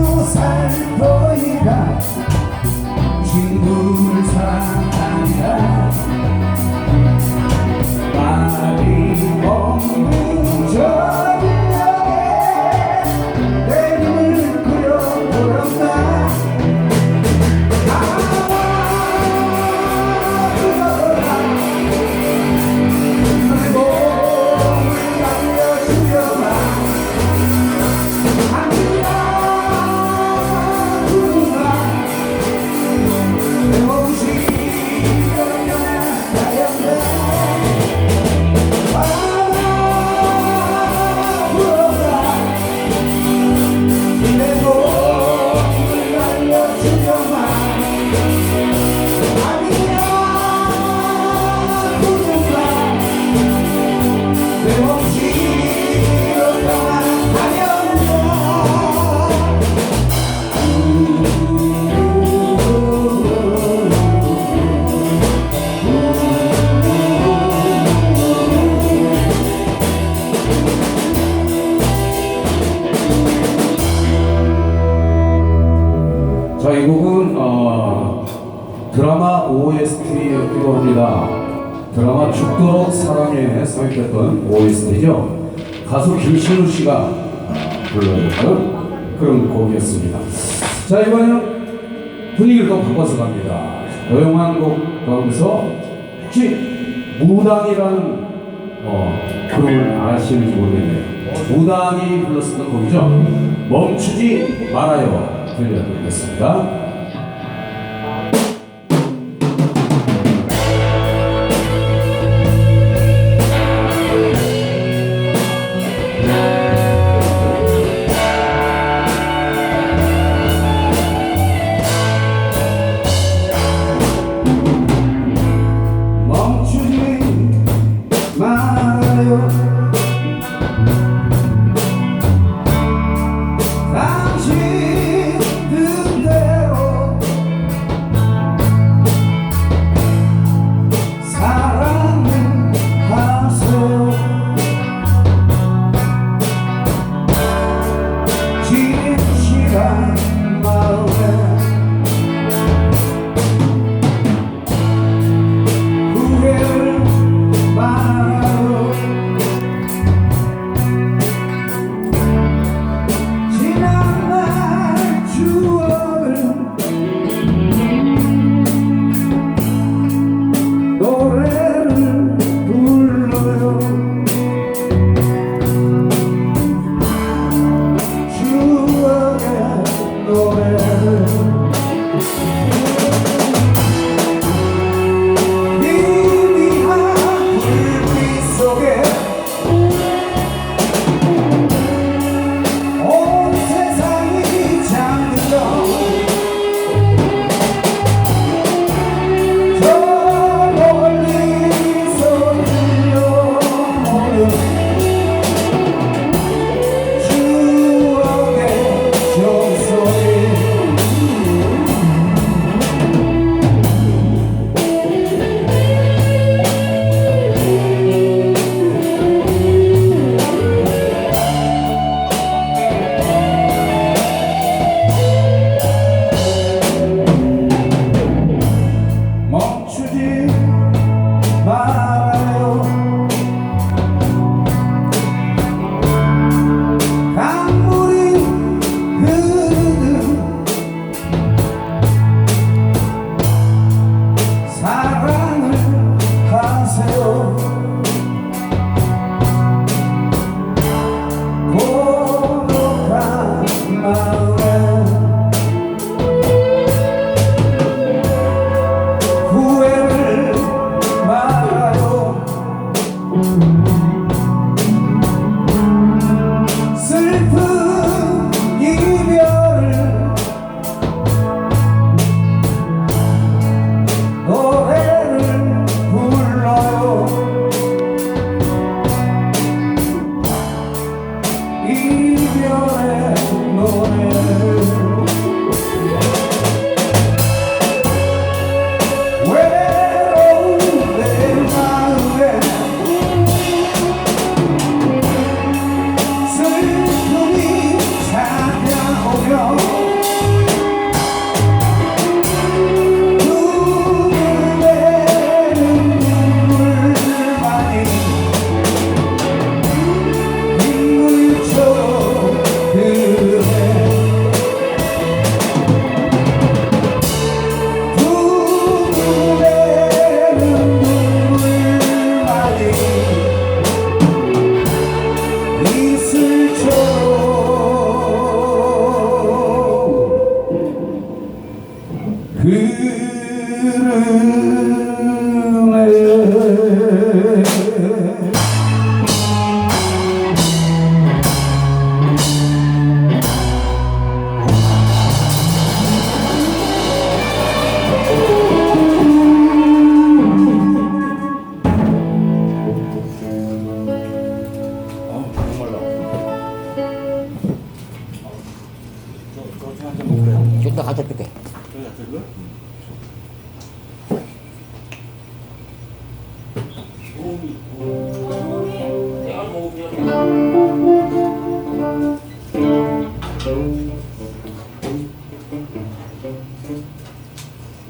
Deus vai cuidar 선택한 OST죠. 가수 김신우 씨가 아, 불러줬던 그런 곡이었습니다. 자, 이번에는 분위기를 또 바꿔서 갑니다. 조용한 곡 가운데서 혹시 무당이라는 어, 그룹을 아시는지 모르겠네요. 무당이 불렀었던 곡이죠. 멈추지 말아요. 들려드리겠습니다.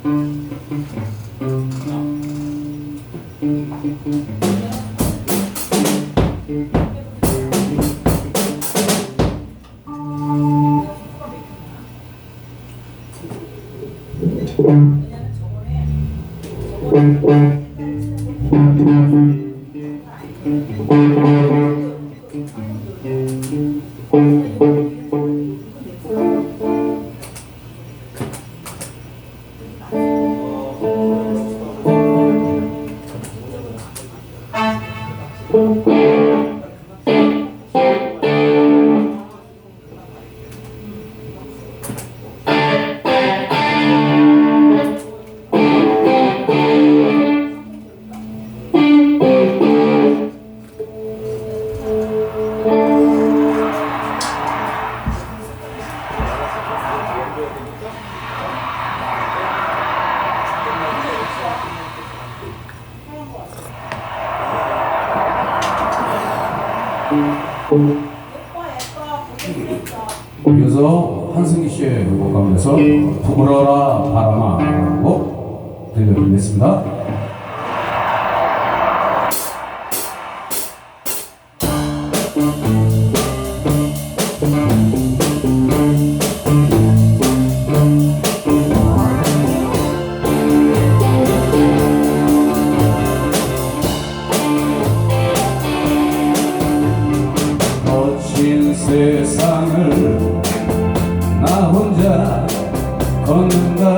Thank you. 이어서 한승기 씨의 곡 가운데서 부물어라 바람아 라고 들려드리겠습니다. 세상을 나 혼자 걷는다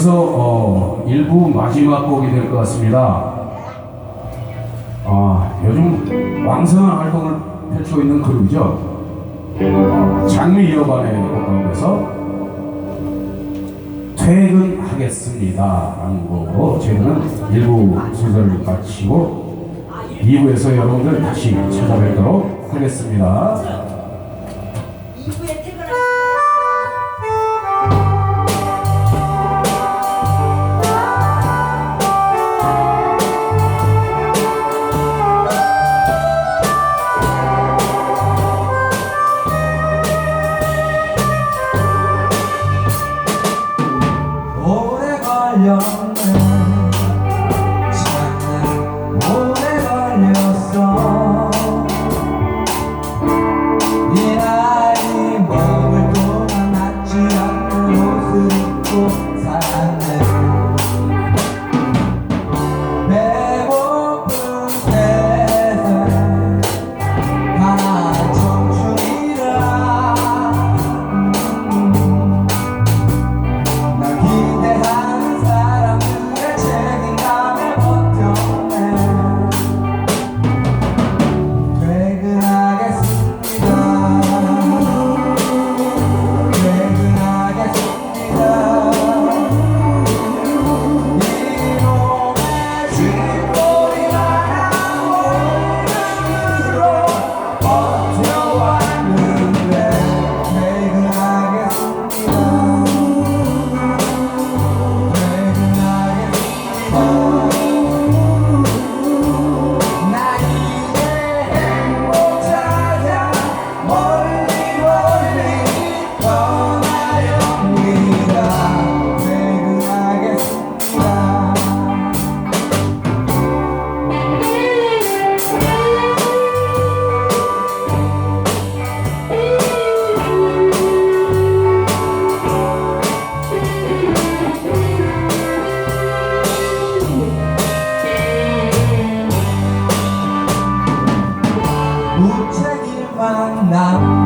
여기서 어, 일부 마지막 곡이 될 것 같습니다. 아, 요즘 왕성한 활동을 펼치고 있는 그룹이죠. 장미 여관에 가까운데서 퇴근하겠습니다. 라는 곡으로 저희는 일부 순서를 마치고 2부에서 여러분들 다시 찾아뵙도록 하겠습니다. now. now.